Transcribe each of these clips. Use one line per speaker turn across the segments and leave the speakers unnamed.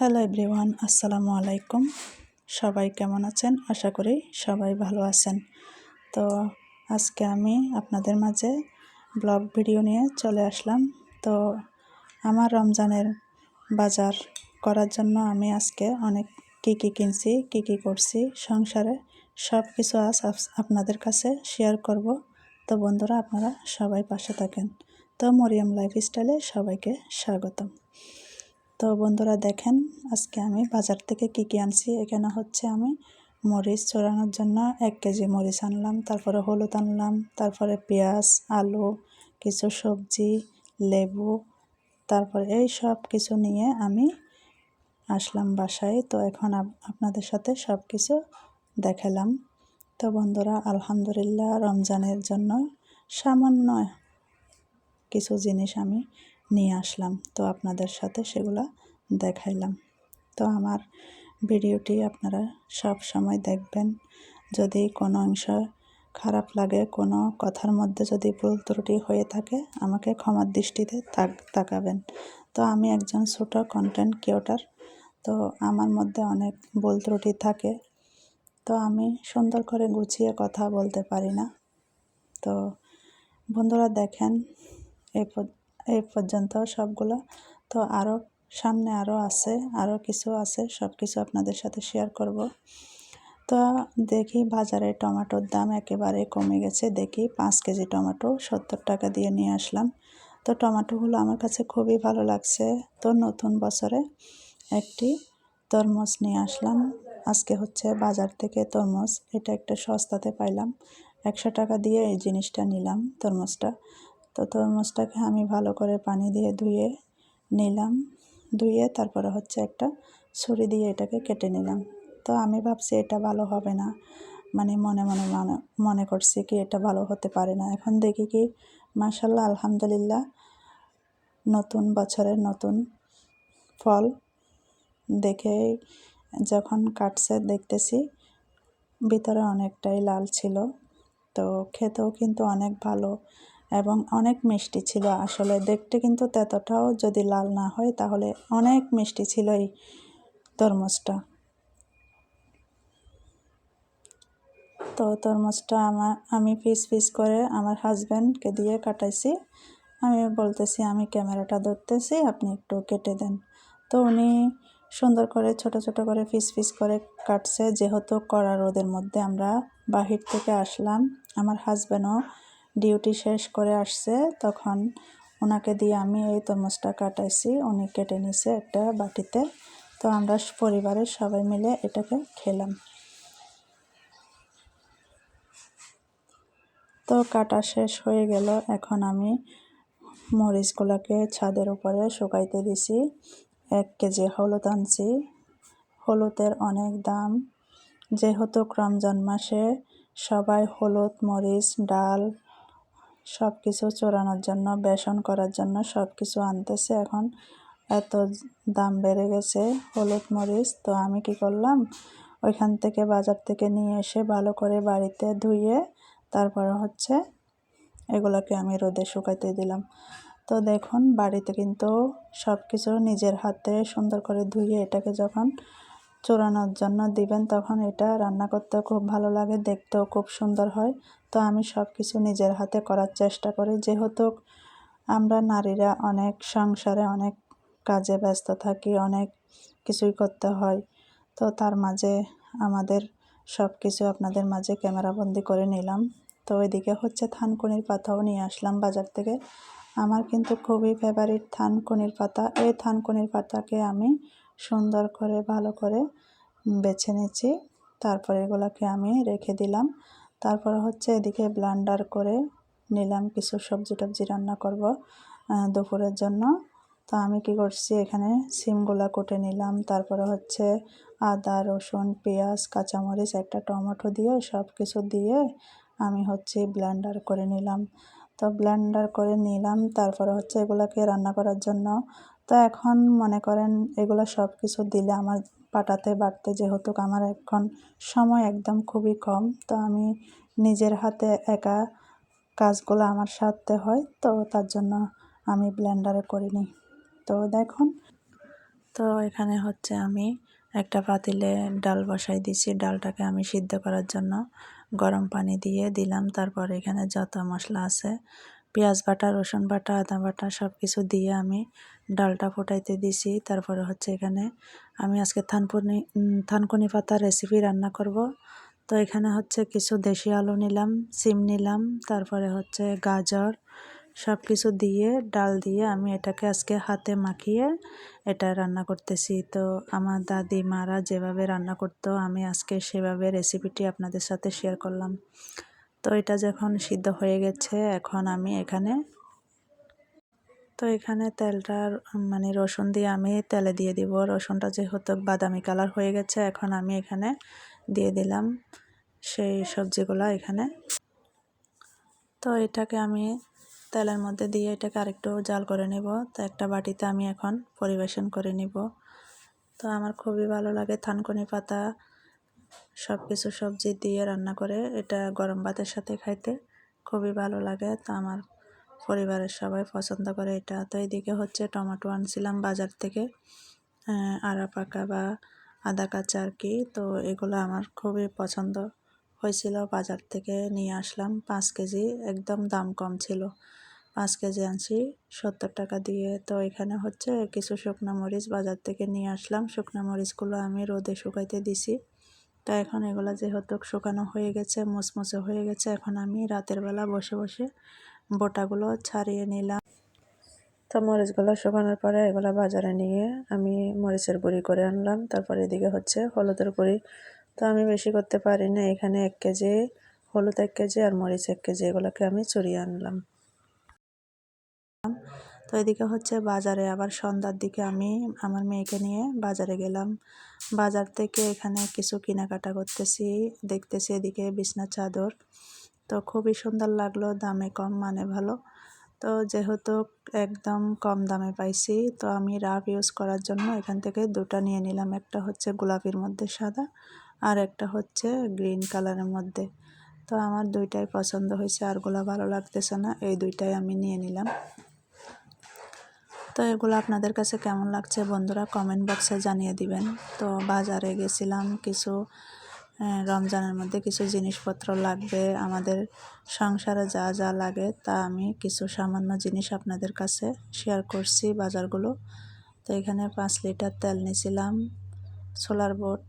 Hello everyone আসসালামু আলাইকুম সবাই কেমন আছেন? আশা করি সবাই ভালো আছেন। তো আজকে আমি আপনাদের মাঝে ব্লগ ভিডিও নিয়ে চলে আসলাম। তো আমার রমজানের বাজার করার জন্য আমি আজকে অনেক কী কী কিনছি, কী কী করছি, সংসারে সব কিছু আজ আপনাদের কাছে শেয়ার করব। তো বন্ধুরা, আপনারা সবাই পাশে থাকেন। তো মরিয়াম লাইফস্টাইলে সবাইকে স্বাগতম। তো বন্ধুরা দেখেন, আজকে আমি বাজার থেকে কী কী আনছি? এখানে হচ্ছে আমি মরিচ চড়ানোর জন্য এক কেজি মরিচ আনলাম, তারপরে হলুদ আনলাম, তারপরে পেঁয়াজ, আলু, কিছু সবজি, লেবু, তারপরে এই সব কিছু নিয়ে আমি আসলাম বাসায়। তো এখন আপনাদের সাথে সব কিছু দেখালাম। তো বন্ধুরা, আলহামদুলিল্লাহ রমজানের জন্য সামান্য কিছু জিনিস আমি নিয়ে আসলাম। তো আপনাদের সাথে সেগুলো দেখাইলাম। তো আমার ভিডিওটি আপনারা সব সময় দেখবেন। যদি কোনো অংশ খারাপ লাগে, কোনো কথার মধ্যে যদি ভুল ত্রুটি হয়ে থাকে, আমাকে ক্ষমার দৃষ্টিতে তাক, তাকাবেন। তো আমি একজন ছোট কন্টেন্ট ক্রিয়েটার তো আমার মধ্যে অনেক ভুল ত্রুটি থাকে। তো আমি সুন্দর করে গুছিয়ে কথা বলতে পারি না। তো বন্ধুরা দেখেন এই এই পর্যন্ত সবগুলো। তো আরও সামনে আরও আছে আরও কিছু আছে সব কিছু আপনাদের সাথে শেয়ার করব। তো দেখি বাজারে টমেটোর দাম একেবারে কমে গেছে। দেখি পাঁচ কেজি টমেটো সত্তর টাকা দিয়ে নিয়ে আসলাম। তো টমেটোগুলো আমার কাছে খুবই ভালো লাগছে। তো নতুন বছরে একটি তরমুজ নিয়ে আসলাম। আজকে হচ্ছে বাজার থেকে তরমুজ। এটা একটা সস্তাতে পাইলাম। একশো টাকা দিয়ে এই জিনিসটা নিলাম তরমুজটা। তো তরমুজটাকে আমি ভালো করে পানি দিয়ে ধুয়ে নিলাম। ধুয়ে তারপরে হচ্ছে একটা ছুরি দিয়ে এটাকে কেটে নিলাম। তো আমি ভাবছি এটা ভালো হবে না। মানে মনে মনে মনে মনে করছি কি এটা ভালো হতে পারে না। এখন দেখি কি মাসাল্লাহ আলহামদুলিল্লাহ, নতুন বছরের নতুন ফল দেখে যখন কাটছে দেখতেছি, ভিতরে অনেকটাই লাল ছিল। তো খেতেও কিন্তু অনেক ভালো। এবং অনেক মিষ্টি ছিল। আসলে দেখতে কিন্তু তেতটাও যদি লাল না হয়, তাহলে অনেক মিষ্টি ছিল এই তরমুজটা। তো তরমুজটা আমার, আমি পিস পিস করে আমার হাজব্যান্ডকে দিয়ে কাটাইছি। আমি বলতেছি, আমি ক্যামেরাটা ধরতেছি, আপনি একটু কেটে দেন। তো উনি সুন্দর করে ছোট ছোট করে পিস পিস করে কাটছে। যেহেতু কড়া রোদের মধ্যে আমরা বাহির থেকে আসলাম, আমার হাজব্যান্ডও ডিউটি শেষ করে আসছে, তখন ওনাকে দিয়ে আমি এই তরমুজটা কাটাইছি। উনি কেটে নিছে একটা বাটিতে। তো আমরা পরিবারের সবাই মিলে এটাকে খেলাম। তো কাটা শেষ হয়ে গেল। এখন আমি মরিচগুলোকে ছাদের উপরে শুকাইতে দিছি। এক কেজি হলুদ আনছি। হলুদের অনেক দাম। যেহেতু রমজান মাসে সবাই হলুদ, মরিচ, ডাল সব কিছু চড়ানোর জন্য, বেসন করার জন্য সব কিছু আনতেছে এখন। এত দাম বেড়ে গেছে হলুদ মরিচ। তো আমি কি করলাম? ওইখান থেকে বাজার থেকে নিয়ে এসে ভালো করে বাড়িতে ধুয়ে তারপরে হচ্ছে এগুলোকে আমি রোদে শুকাইতে দিলাম। তো দেখুন, বাড়িতে কিন্তু সব কিছু নিজের হাতে সুন্দর করে ধুয়ে এটাকে যখন চোরানোর জন্য দিবেন, তখন এটা রান্না করতে খুব ভালো লাগে, দেখতেও খুব সুন্দর হয়। তো আমি সব কিছু নিজের হাতে করার চেষ্টা করি। যেহেতু আমরা নারীরা অনেক সংসারে অনেক কাজে ব্যস্ত থাকি, অনেক কিছুই করতে হয়, তো তার মাঝে আমাদের সব কিছু আপনাদের মাঝে ক্যামেরাবন্দি করে নিলাম। তো ওইদিকে হচ্ছে থানকুনির পাতাও নিয়ে আসলাম বাজার থেকে। আমার কিন্তু খুবই ফেভারিট থানকুনির পাতা। এই থানকুনির পাতাকে আমি সুন্দর করে, ভালো করে বেছে নিচ্ছি। তারপরে এগুলোকে আমি রেখে দিলাম। তারপর হচ্ছে এদিকে ব্লান্ডার করে নিলাম কিছু সবজি টবজি রান্না করব দুপুরের জন্য। তো আমি কি করছি, এখানে সিমগুলা কুটে নিলাম। তারপরে হচ্ছে আদা, রসুন, পেঁয়াজ, কাঁচামরিচ, একটা টমেটো দিয়ে সব কিছু দিয়ে আমি হচ্ছে ব্লেন্ডার করে নিলাম। তো ব্লেন্ডার করে নিলাম। তারপরে হচ্ছে এগুলাকে রান্না করার জন্য তো এখন মনে করেন এগুলো সব কিছু দিলে আমার পাটাতে বাটতে যেহেতু আমার এখন সময় একদম খুবই কম, তো আমি নিজের হাতে একা কাজগুলো আমার সারতে হয়, তো তার জন্য আমি ব্লেন্ডারে করিনি তো দেখুন। তো এখানে হচ্ছে আমি একটা পাতিলে ডাল বসাই দিছি, ডালটাকে আমি সিদ্ধ করার জন্য গরম পানি দিয়ে দিলাম, তারপর এখানে যত মশলা আছে পেঁয়াজ বাটা, রসুন বাটা, আদা বাটা সব কিছু দিয়ে আমি ডালটা ফোটাইতে দিছি। তারপরে হচ্ছে এখানে আমি আজকে থানকুনি থানকুনি পাতা রেসিপি রান্না করব। তো এখানে হচ্ছে কিছু দেশি আলু নিলাম, সিম নিলাম, তারপরে হচ্ছে গাজর সব কিছু দিয়ে ডাল দিয়ে আমি এটাকে আজকে হাতে মাখিয়ে এটা রান্না করতেছি। তো আমার দাদি, মারা যেভাবে রান্না করতো, আমি আজকে সেভাবে রেসিপিটি আপনাদের সাথে শেয়ার করলাম। তো এটা যখন সিদ্ধ হয়ে গেছে, এখন আমি এখানে, তো এখানে তেলটা মানে রসুন দিয়ে আমি তেলে দিয়ে দিব। রসুনটা যেহেতু বাদামি কালার হয়ে গেছে, এখন আমি এখানে দিয়ে দিলাম সেই সবজিগুলো এখানে। তো এটাকে আমি তেলের মধ্যে দিয়ে এটাকে আরেকটু জাল করে নেব। তো একটা বাটিতে আমি এখন পরিবেশন করে নিব। তো আমার খুবই ভালো লাগে থানকুনি পাতা। সব কিছু সবজি দিয়ে রান্না করে, এটা গরম ভাতের সাথে খাইতে খুবই ভালো লাগে। তো আমার পরিবারের সবাই পছন্দ করে এটা। তো এদিকে হচ্ছে টমেটো আনছিলাম বাজার থেকে আড়া পাকা বা আদা কাঁচা আর কি। তো এগুলো আমার খুবই পছন্দ হয়েছিল। বাজার থেকে নিয়ে আসলাম, পাঁচ কেজি, একদম দাম কম ছিল। পাঁচ কেজি আনছি, সত্তর টাকা দিয়ে। তো এখানে হচ্ছে কিছু শুকনো মরিচ বাজার থেকে নিয়ে আসলাম। শুকনো মরিচগুলো আমি রোদে শুকাইতে দিছি। তো এখন এগুলো যেহেতু শুকানো হয়ে গেছে মুচমুচে হয়ে গেছে, এখন আমি রাতের বেলা বসে বসে বোটাগুলো ছাড়িয়ে নিলাম। তো মরিচগুলো শুকানোর পরে এগুলো বাজারে নিয়ে আমি মরিচের গুঁড়ি করে আনলাম, তারপরে এদিকে হচ্ছে হলুদের গুঁড়ি। তো আমি বেশি করতে পারি না, এখানে এক কেজি, হলুদ এক কেজি আর মরিচ এক কেজি, এগুলোকে আমি চড়িয়ে আনলাম। তো এদিকে হচ্ছে বাজারে আবার সন্ধ্যার দিকে আমি আমার মেয়েকে নিয়ে বাজারে গেলাম। বাজার থেকে এখানে কিছু কেনাকাটা করতেছি, দেখতেছি এদিকে বিছনা চাদর। তো খুবই সুন্দর লাগল, দামে কম মানে ভালো। তো যেহেতু একদম কম দামে পাইছি, তো আমি রাফ ইউজ করার জন্য এখান থেকে দুটা নিয়ে নিলাম। একটা হচ্ছে গোলাপির মধ্যে সাদা আর একটা হচ্ছে গ্রিন কালারের মধ্যে। তো আমার দুইটাই পছন্দ হয়েছে আর আরগুলো ভালো লাগতেছে না, এই দুইটাই আমি নিয়ে নিলাম। তো এগুলো আপনাদের কাছে কেমন লাগছে বন্ধুরা কমেন্ট বক্সে জানিয়ে দিবেন। তো বাজারে গেছিলাম, কিছু রমজানের মধ্যে কিছু জিনিসপত্র লাগবে, আমাদের সংসারে যা যা লাগে তা আমি কিছু সামান্য জিনিস আপনাদের কাছে শেয়ার করছি বাজারগুলো। তো এখানে পাঁচ লিটার তেল নিয়েছিলাম সোলার বোট,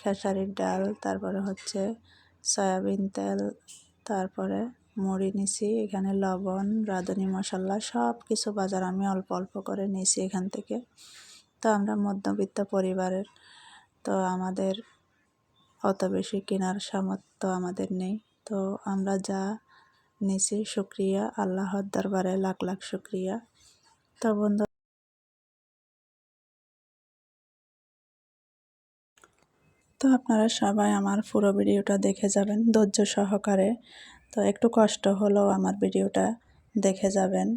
খেসারির ডাল, তারপরে হচ্ছে সয়াবিন তেল, তারপরে মুড়ি নিছি, এখানে লবণ, রাঁধুনি মশলা সব কিছু বাজার আমি অল্প অল্প করে নিয়েছি এখান থেকে। তো আমরা মধ্যবিত্ত পরিবারের, তো আমাদের অত বেশি কেনার সামর্থ্য আমাদের নেই। তো আমরা যা নিছি, শুক্রিয়া, আল্লাহর দরবারে লাখ লাখ শুক্রিয়া। তো বন্ধু তো আপনারা সবাই আমার পুরো ভিডিওটা দেখে যাবেন ধৈর্য সহকারে। তো একটু কষ্ট হলেও আমার ভিডিওটা দেখে যাবেন।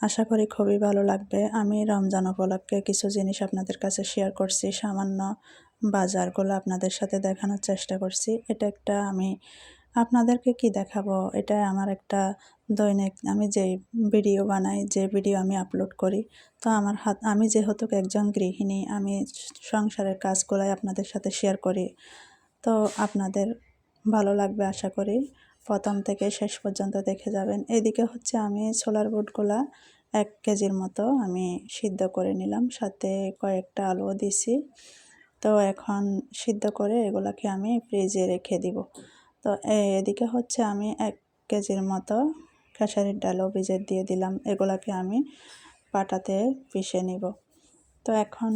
আশা করি খুবই ভালো লাগবে। আমি রমজান উপলক্ষে কিছু জিনিস আপনাদের কাছে শেয়ার করছি, সামান্য বাজারগুলো আপনাদের সাথে দেখানোর চেষ্টা করছি। এটা একটা আমি আপনাদেরকে কি দেখাবো? এটা আমার একটা দৈনিক, আমি যে ভিডিও বানাই, যে ভিডিও আমি আপলোড করি, তো আমার হাত, আমি যেহেতু একজন গৃহিণী, আমি সংসারের কাজগুলাই আপনাদের সাথে শেয়ার করি, তো আপনাদের ভালো লাগবে আশা করি। প্রথম থেকে শেষ পর্যন্ত দেখে যাবেন। এদিকে হচ্ছে আমি ছোলার বুটগুলা এক কেজির মতো আমি সিদ্ধ করে নিলাম, সাথে কয়েকটা আলুও দিছি। তো এখন সিদ্ধ করে এগুলাকে আমি ফ্রিজে রেখে দিব। তো এদিকে হচ্ছে আমি এক কেজির মতো খেসারির ডালও ভিজে দিয়ে দিলাম, এগুলাকে আমি পাটাতে পিষে নিব। তো এখন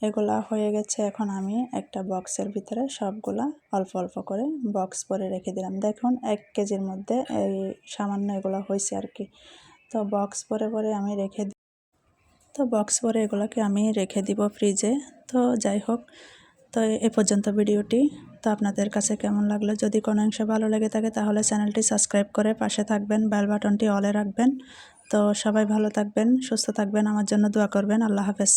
এগুলা হয়ে গেছে। এখন আমি একটা বক্সের ভিতরে সবগুলা অল্প অল্প করে বক্স করে রেখে দিলাম। দেখুন, এক কেজির মধ্যে এই সামান্য এগুলো হয়েছে আর কি তো বক্স পরে পরে আমি রেখে তো বক্স পরে এগুলোকে আমি রেখে দিব ফ্রিজে। তো যাই হোক, তো এ পর্যন্ত ভিডিওটি। তো আপনাদের কাছে কেমন লাগল? যদি কোনো অংশে ভালো লেগে থাকে, তাহলে চ্যানেলটি সাবস্ক্রাইব করে পাশে থাকবেন, বেল বাটনটি অলে রাখবেন। তো সবাই ভালো থাকবেন, সুস্থ থাকবেন। আমার জন্য দোয়া করবেন। আল্লাহ হাফেজ।